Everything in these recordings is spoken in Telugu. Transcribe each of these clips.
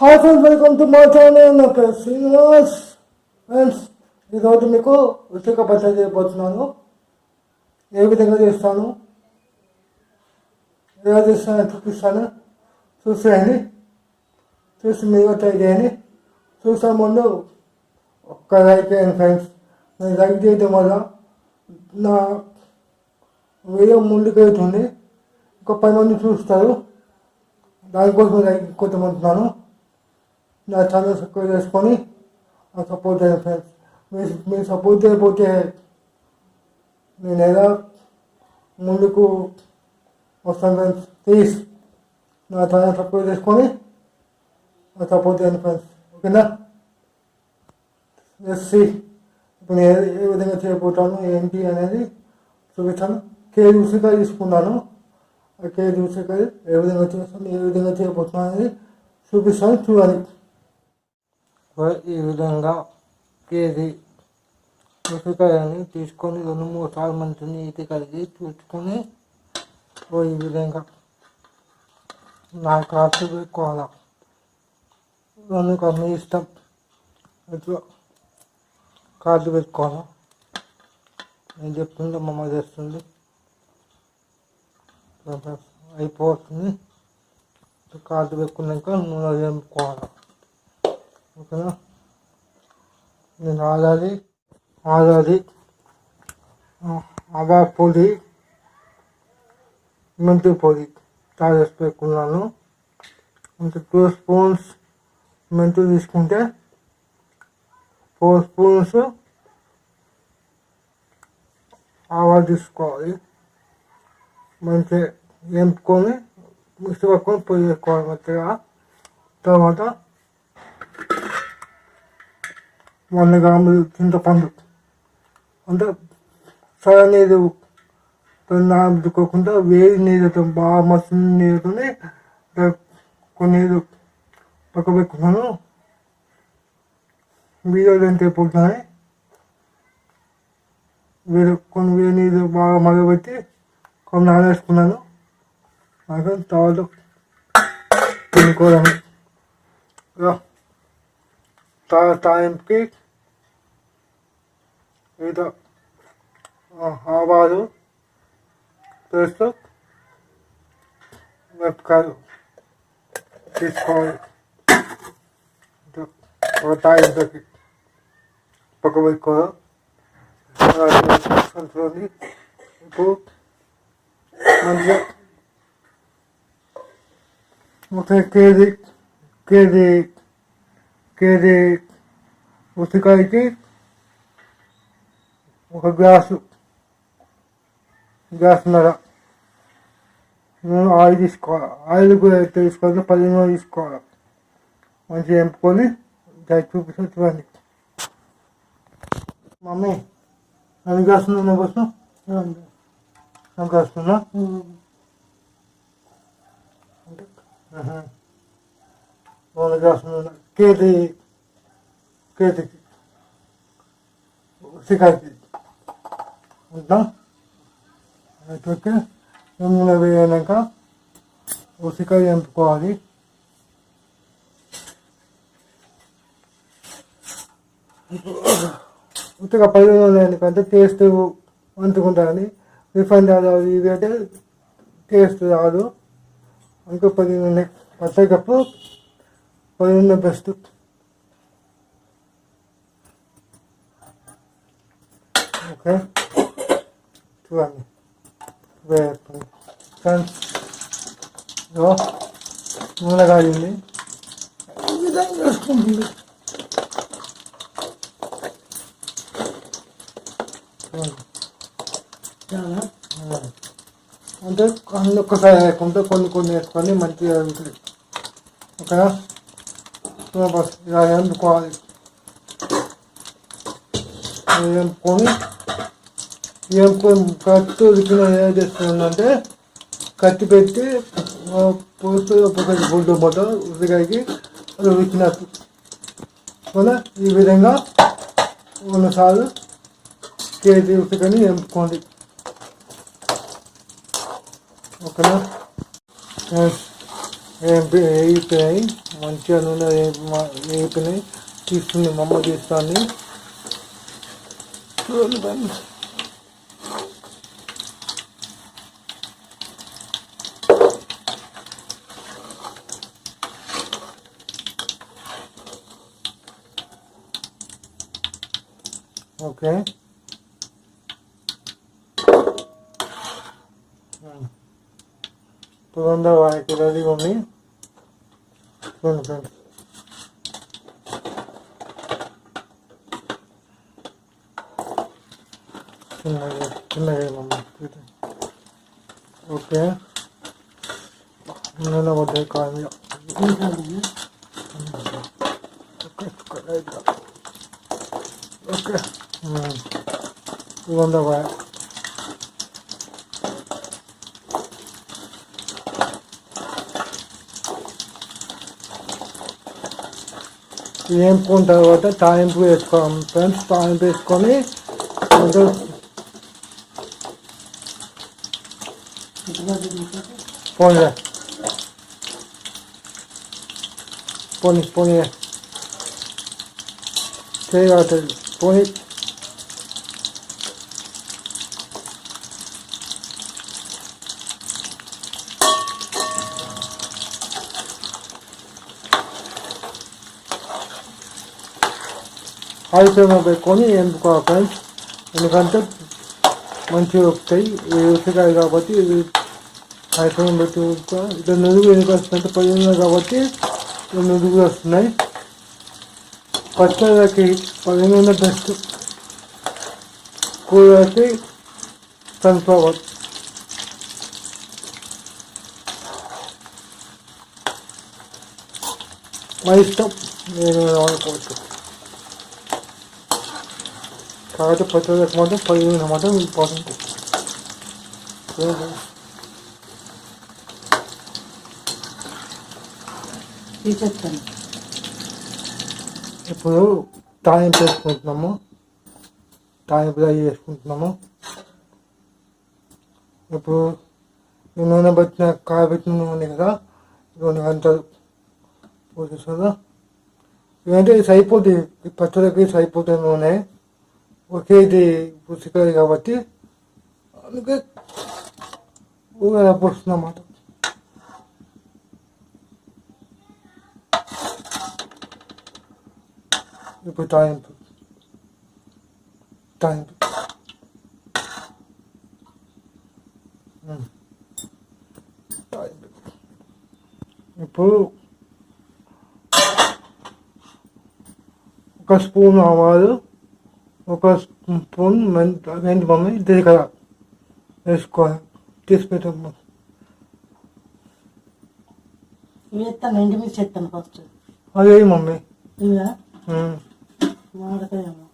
హాయ్ ఫ్రెండ్స్ వెల్కమ్ టు మా ఛానల్ నా పేరు శ్రీనివాస్ ఫ్రెండ్స్ ఈరోజు మీకు ఉచిక పచ్చడి చేయబోతున్నాను. ఏ విధంగా చేస్తాను? ఎలా చేస్తానో చూపిస్తాను? చూసేయండి. చూసి మీరు ట్రై చేయండి చూసే ముందు ఒక్క లైక్ చేయండి ఫ్రెండ్స్. నేను లైక్ చేయడం వల్ల నా వీడియో ముందుకు వెళ్తుంది ఒక పది మంది చూస్తారు. దానికోసం లైక్ కొట్టమంటున్నాను. నా ఛానల్ సబ్స్క్రైబ్ చేసుకొని సపోర్ట్ చేయండి ఫ్రెండ్స్ మీరు మీరు సపోర్ట్ చేయకపోతే నేను ఎలా ముందుకు వస్తాను ఫ్రెండ్స్ ప్లీజ్ నా ఛానల్ సబ్స్క్రైబ్ చేసుకొని సపోర్ట్ చేయండి ఫ్రెండ్స్ ఓకేనా ఎస్సీ ఇప్పుడు నేను ఏ- ఏ విధంగా చేయబోతాను ఏంటి అనేది చూపిస్తాను కేజీ ఉసిరికాయ తీసుకున్నాను ఆ కేజీ ఉసిరికాయ ఏ విధంగా చేస్తాను ఏ విధంగా చేయబోతున్నాను అనేది చూపిస్తాను చూడాలి ఈ విధంగా కేజీ ఉసిరికాయని తీసుకొని రెండు మూడు సార్లు మంచి నీటి కలిగి చూసుకొని ఓ ఈ విధంగా నా కాసు పెట్టుకోవాలి? రెండు మీ ఇష్టం. ఇట్లా కార్డు పెట్టుకోవాలా? నేను చెప్తుంటే మమ్మ చేస్తుంది. అయిపోతుంది. కార్డు పెట్టుకున్నాక నూనె వేపుకోవాలి? ఓకేనా నేను ఆడాలి ఆడాలి ఆదా పొడి మెంతి పొడి తయారు చేసి పెట్టుకున్నాను ఇంకా టూ స్పూన్స్ మెంతులు తీసుకుంటే ఫోర్ స్పూన్స్ ఆవాలు తీసుకోవాలి మంచిగా వేపుకొని మిక్సీ పట్టుకొని పొయ్యి వేసుకోవాలి మంచిగా తర్వాత వంద గ్రాములు చింతపండు అంటే సర నీరు నానబెట్టుకోకుండా వేడి నీరుతో బాగా మసిన నీరుతోనే కొన్ని నీరు వీడియోలు ఎంత అయిపోతున్నాయి వీడు కొన్ని వేడి నీరు బాగా మగబెట్టి కొన్ని నానేసుకున్నాను. నాకు తర్వాత తినుకోవడం టైంకి ఏదో ఆవాలు పేస్ట్ మిరపకాయలు తీసుకోవాలి ఒక తాయించకి పక్క పెట్టుకోవాలి సంచులోని ఇప్పుడు మంచిగా ఒక కేజీ కేజీ కేజీ ఉసిరికాయకి ఒక గ్లాసు గ్లాసున్నర. నూనె ఆయిల్ తీసుకోవాలి? ఆయిల్ కూడా ఎంత తీసుకోవాలి పది నూనె తీసుకోవాలి? మంచిగా ఎంపుకొని దాన్ని చూపిస్తూ చూడండి. మమ్మీ నన్ను గ్లాసు నూనె కోసం నన్ను గ్లాసున్నా నూనె గ్లాసు నూనె కేజీ కేజీకి ఉసిరికాయకి ఉంటాం అయితే నూనె వేయనాక ఉసికాయ ఎంపుకోవాలి. ఉత్తగా పదిహేను నూనె ఎందుకంటే టేస్ట్ అంటుకుంటుంది రిఫైండ్ ఆయిల్ ఇది అంటే టేస్ట్ రాదు. ఇంకా పది నూనె పచ్చకప్పు పది నూనె బెస్ట్. ఓకే. చూడండి వేస్తుంది ఫ్రెండ్స్ నూనె కాగింది ఈ విధంగా వేసుకుంటుంది. అంటే అన్ని ఒక్కసారి వేసుకుంటే కొన్ని కొన్ని వేసుకొని మంచిగా ఉంటుంది ఓకేనా ఇలా వేసుకోవాలి వేసుకొని ఏం కత్తి ఉడికిన ఏం చేస్తుందంటే కత్తి పెట్టి పోస్తూ ఒక గుడ్డు బట్ట ఉసిరికాయకి అది ఉడికినట్టు. మన ఈ విధంగా ఉన్నసార్లు కేజీ ఉసిరికాయని ఎంపుకోండి. ఓకేనా? వేపి వేయిపోయాయి మంచిగా నూనె వేపినాయి తీస్తుంది మమ్మ అమ్మ తీస్తుంది చూడండి ఫ్రెండ్స్ ఓకే పురందర వారికి రెడీగా ఉంది చూడండి ఫ్రెండ్స్ చిన్నగా చిన్నగా మమ్మీ ఓకే నూనె పడ్డాయి కాదు మీద ఓకే లైట్గా ఓకే పురందర వారి వేపుకున్న తర్వాత తాలింపు వేసుకోవాలి ఫ్రెండ్స్ తాలింపు వేసుకొని కొంచెం పోనీ పోనీ పోనీ చేయగలుగుతుంది పోనీ హై ఫ్లేమ్ పెట్టుకొని ఎంపుకోవాలి ఫ్రెండ్స్ ఎందుకంటే మంచిగా వస్తాయి ఇవి ఉసిరికాయ కాబట్టి ఇది హై ఫ్లేమ్ పెట్టి ఉడుకో ఇది నురుగు ఎందుకు వస్తుందంటే పొయ్యి ఉన్నాయి కాబట్టి ఇది నురుగు వస్తున్నాయి పచ్చడికి పదిహేను బెస్ట్ కూరకి సన్ఫ్లవర్ మా ఇష్టం నేను అనుకోవచ్చు కాబట్టి పచ్చడికి మాత్రం పదిహేను మాత్రం ఇంపార్టెంట్ తీసేస్తాను ఇప్పుడు తాలింపు వేసుకుంటున్నాము తాలింపు రెడీ చేసుకుంటున్నాము ఇప్పుడు ఈ నూనె పెట్టిన కాయబెట్టిన నూనె కదా రెండు గంటలు పోసేస్తుందా ఇది సరిపోతుంది ఈ పచ్చడికి సరిపోతుంది నూనె ఒకేది పుస్తకాలు కాబట్టి అందుకే ఊగా అన్నమాట ఇప్పుడు తాలింపు తాలింపు ఉమ్. ఇప్పుడు ఒక స్పూన్ ఆవాలు ఒక స్పూన్ మెంత మెంతి మమ్మీ జీలకర్ర వేసుకోవాలి. తీసి పెట్టమ్మా ఇవి ఎత్తాను ఎండుమిర్చి ఎత్తాను ఫస్ట్ అదే మమ్మీ. ఇవా ఉమ్. మామిడికాయేమో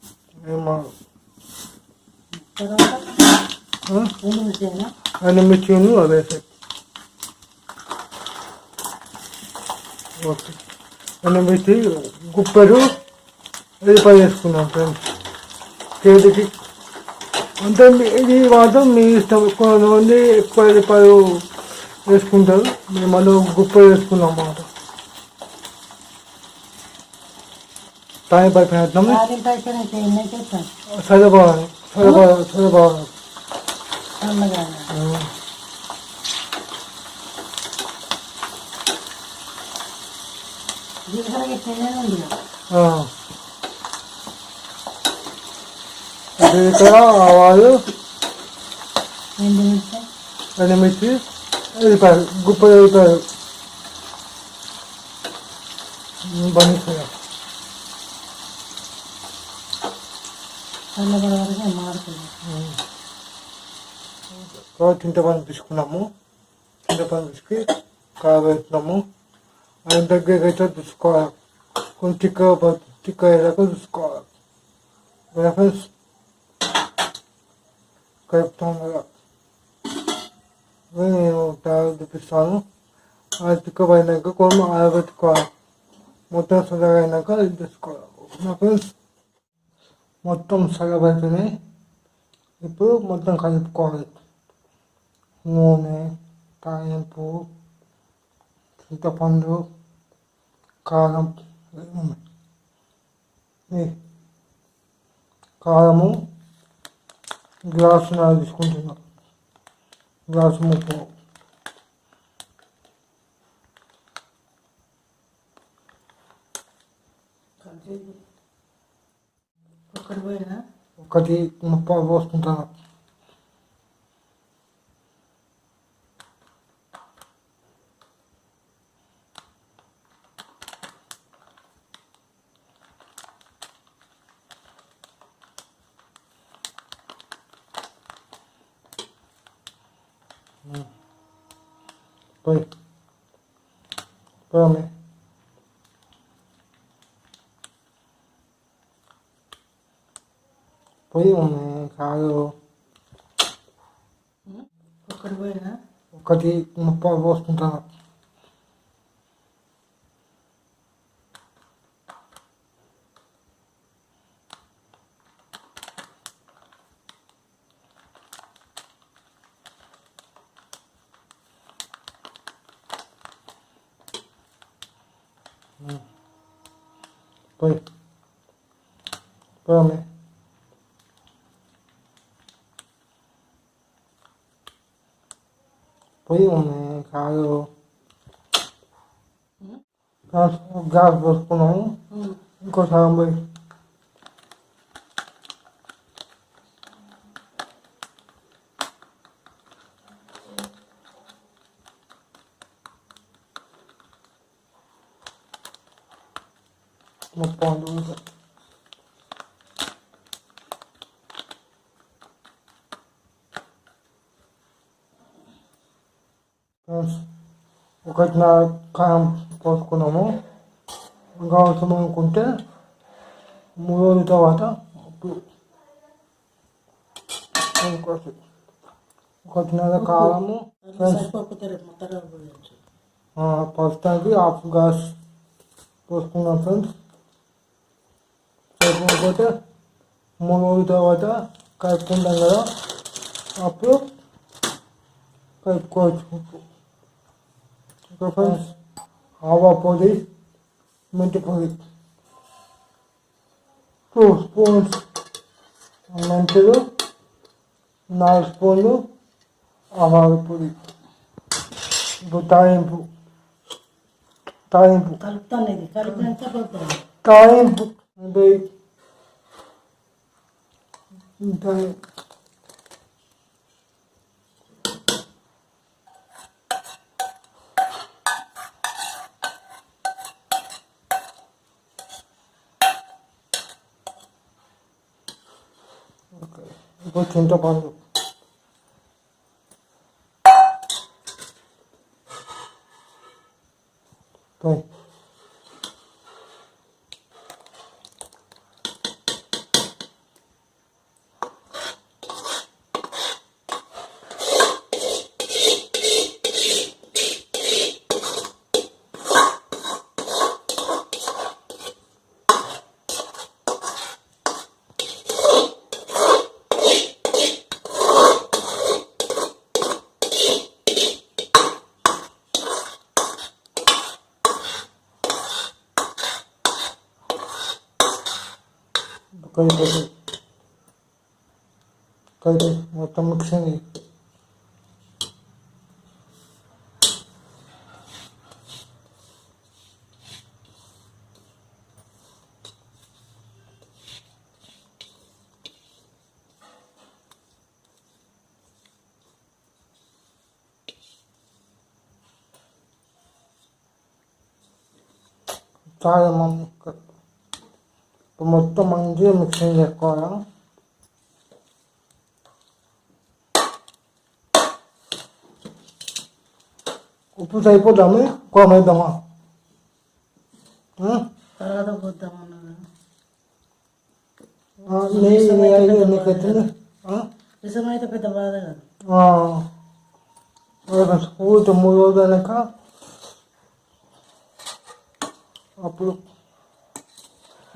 ఏమో తర్వాత మిర్చిను వేసాయి ఓకే. అన్ని మిర్చి గుప్పెడు ఎల్లిపాయ వేసుకున్నాం ఫ్రెండ్స్. కేజీకి అంటే మీ- ఇది మాత్రం మీ ఇష్టం. కొంతమంది ఎక్కువ ఎల్లిపాయలు వేసుకుంటారు. మేము మళ్ళీ గుప్పెడు వేసుకున్నాం అన్నమాట. ఎన్ని చేస్తాను సరిపోవాలి. సరిపోవాలి సరిపోవాలి. జీలకర్ర ఉంది జీలకర్ర ఆవాలు ఎండుమిర్చి వెళ్ళిపోయారు గుప్ప మాడుతుంది తర్వాత చింతపండు తీసుకున్నాము. చింతపండు తీసుకు కాబెట్టినాము ఆయన దగ్గర అయితే చూసుకోవాలి. కొంచెం చిక్క చిక్క అయ్యేదాకా చూసుకోవాలి. ఫ్రెండ్స్ కలుపుతాం కదా నేను తయారు చూపిస్తాను అది చిక్క పడినాక కొన్ని ఆరబెట్టుకోవాలి మొత్తం సగం అయినాక ఇది తీసుకోవాలి ఓకేనా ఫ్రెండ్స్ మొత్తం సగం అయిపోయినాయి ఇప్పుడు మొత్తం కలుపుకోవాలి నూనె తాయింపు చింతపండు కారం కారము గ్లాసు నాలుగు తీసుకుంటున్నా గ్లాసు ముప్పు ఒకటి ముప్పై పోసుకుంటాను పోయి ఉన్నాయి కాదు ఒక్కటి పోయినా ఒకటి ముప్పై పోసుకుంటాను పోయి పోయామే పోయి ఉన్నాయి కాదు గ్యాస్ గ్యాస్ పోసుకున్నాము ఇంకో సగం పోయి ముప్పై ఐదు ఫ్రెండ్స్ ఒకటిన్నర కారం పోసుకున్నాము. ఇంకా అవసరం అనుకుంటే మూడు రోజుల తర్వాత ఒకటిన్నర కారము మొత్తం పోయచ్చు. ప్రస్తుతానికి హాఫ్ గ్లాస్ పోసుకున్నాం ఫ్రెండ్స్. సరిపోకపోతే మూడు రోజుల తర్వాత కలుపుకుంటాం కదా. అప్పుడు కలుపుకోవచ్చు ఫ్రెండ్స్ ఆవా పొడి మెంతి పొడి టూ స్పూన్స్ మెంతులు నాలుగు స్పూన్లు ఆవాల పొడి ఇప్పుడు కలిపినాక పోతుంది తాలింపు అంటే ఇంకా ఓకే. ఇప్పుడు చింతపండు పోయి కలిపి కలిపి మొత్తం మిక్సింగ్ చాలా మంది ఇప్పుడు మొత్తం మంచిగా మిక్సింగ్ చేసుకోవాలి. ఉప్పు సరిపోద్దాము కోమైద్దామా తర్వాత పోద్దామన్నది నెయ్యి నెయ్యి నీకు ఎత్తుంది విషం అయితే పెద్ద బాధ కాదు. స్కూల్ తొమ్మిది రోజులు అప్పుడు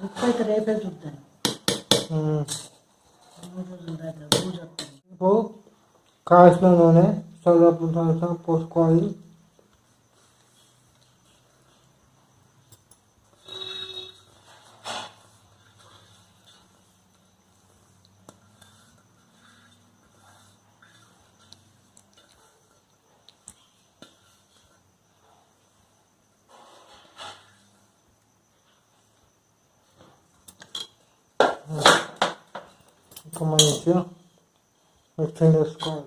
ఉప్పు అయితే రేపే చూస్తాను కాసిన నూనె పోసుకోవాలి ఇంకా మంచిగా మిక్సింగ్ చేసుకోవాలి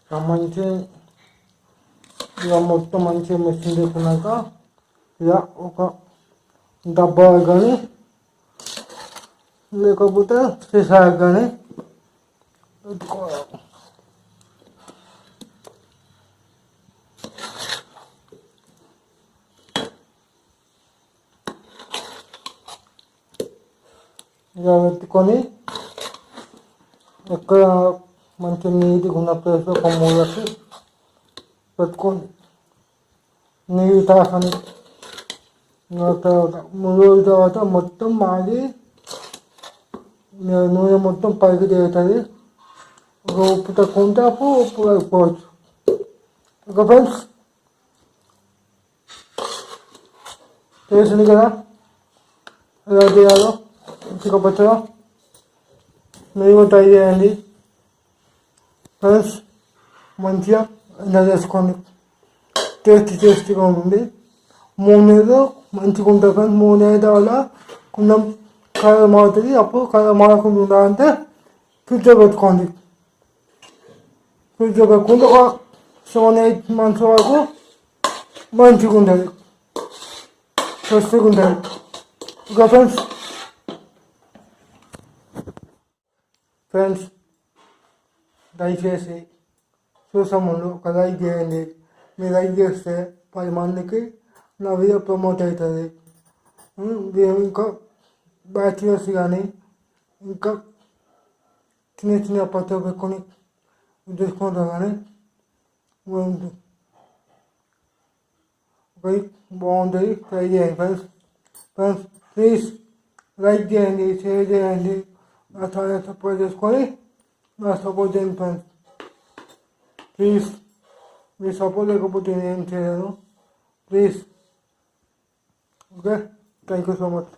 ఇక మంచి ఇక మొత్తం మంచిగా మిక్సింగ్ చేసుకున్నాక ఇక ఒక డబ్బా కానీ లేకపోతే సీసా కానీ పెట్టుకోవాలి. ఇక పెట్టుకొని ఎక్కడ మంచి నీటిగా ఉన్న ప్లేస్ ఒక మూలకి పెట్టుకోండి నీరు తాకని తర్వాత మూడు రోజుల తర్వాత మొత్తం మాది నూనె మొత్తం పైకి తిరుగుతుంది ఒక ఉప్పు తక్కువ ఉంటే అప్పు ఉప్పు అయిపోవచ్చు. Okay friends? తెలిసింది కదా? ఎలా చేయాలో? చికెన్ పచ్చగా? మీరు ట్రై చేయండి. ఫ్రెండ్స్ మంచిగా ఎంజాయ్ చేసుకోండి. టేస్టీ టేస్టీగా ఉంటుంది మూడు నెలలు మంచిగా ఉంటుంది ఫ్రెండ్స్ మూడు నెలల వల్ల కొంచెం కలర్ మారుతుంది. అప్పుడు కలర్ మారకుండా ఉండాలంటే ఫ్రిడ్జ్లో పెట్టుకోండి. ఫ్రిడ్జ్లో పెట్టుకుంటే ఒక సెవెన్ ఎయిట్ మంత్స్ వరకు మంచిగా ఉంటుంది. ఫ్రెష్గా ఉంటుంది. ఇంకా ఫ్రెండ్స్ ఫ్రెండ్స్ దయచేసి చూసే ముందు ఒక లైక్ చేయండి మీరు లైక్ చేస్తే పది మందికి నా వీడియో ప్రమోట్ అవుతుంది. ఉమ్, మేము ఇంకా బ్యాచులర్స్ కానీ ఇంకా చిన్న చిన్న పత్రిక పెట్టుకొని చూసుకుంటాం కానీ బాగుంటుంది ఒకటి బాగుంటుంది. ట్రై చేయండి ఫ్రెండ్స్ ఫ్రెండ్స్ ప్లీజ్ లైక్ చేయండి షేర్ చేయండి. నా ఛానల్ సపోర్ట్ చేసుకొని నా సపోర్ట్ చేయండి ఫ్రెండ్స్ ప్లీజ్ మీ సపోర్ట్ లేకపోతే నేను ఏం చేయను please okay thank you so much